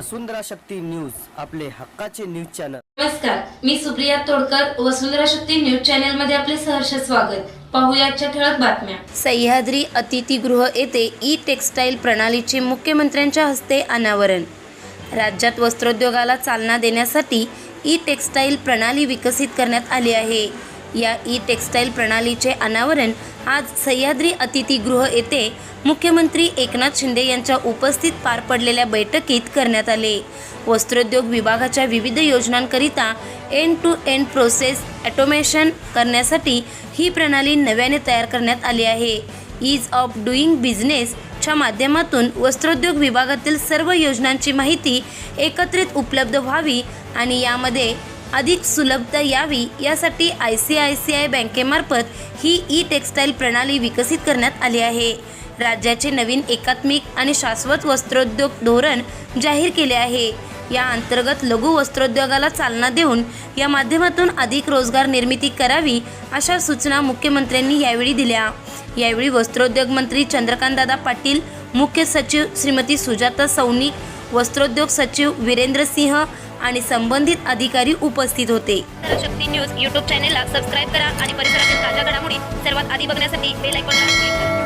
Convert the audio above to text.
वसुंधरा Shakti news आपले हक्काचे news channel. नमस्कार मी सुप्रिया तोडकर वसुंधरा शक्ती न्यूज चॅनलमध्ये आपले सहर्ष स्वागत. पाहूया आजच्या ठळक बातम्या. सह्याद्री अतिथीगृह येथे ई टेक्स्टाईल प्रणालीचे मुख्यमंत्र्यांच्या हस्ते अनावरण. राज्यात वस्त्रोद्योगाला चालना देण्यासाठी ई टेक्स्टाईल प्रणाली विकसित करण्यात आली आहे. या ई टेक्स्टाईल प्रणालीचे अनावरण आज सह्याद्री अतिथीगृह येथे मुख्यमंत्री एकनाथ शिंदे यांच्या उपस्थित पार पडलेल्या बैठकीत करण्यात आले. वस्त्रोद्योग विभागाच्या विविध योजनांकरिता end to end process automation करण्यासाठी ही प्रणाली नव्याने तयार करण्यात आली आहे. ईज ऑफ डुईंग बिझनेसच्या माध्यमातून वस्त्रोद्योग विभागातील सर्व योजनांची माहिती एकत्रित उपलब्ध व्हावी आणि यामध्ये अधिक सुलभता यावी यासाठी I C I C I बँकेमार्फत ही ई टेक्स्टाईल प्रणाली विकसित करण्यात आली आहे. राज्याचे नवीन एकात्मिक आणि शाश्वत वस्त्रोद्योग धोरण जाहीर केले आहे. या अंतर्गत लघु वस्त्रोद्योगाला चालना देऊन या माध्यमातून अधिक रोजगार निर्मिती करावी अशा सूचना मुख्यमंत्र्यांनी यावेळी दिल्या. यावेळी वस्त्रोद्योग मंत्री चंद्रकांतदादा पाटील मुख्य सचिव श्रीमती सुजाता सौनिक वस्त्रोद्योग सचिव वीरेंद्र सिंह आणि संबंधित अधिकारी उपस्थित होते. शक्ती न्यूज यूट्यूब चॅनेलला सबस्क्राईब करा आणि परिसरातील ताज्या घडामोडी सर्वात आधी बघण्यासाठी बेल आयकॉनला क्लिक करा.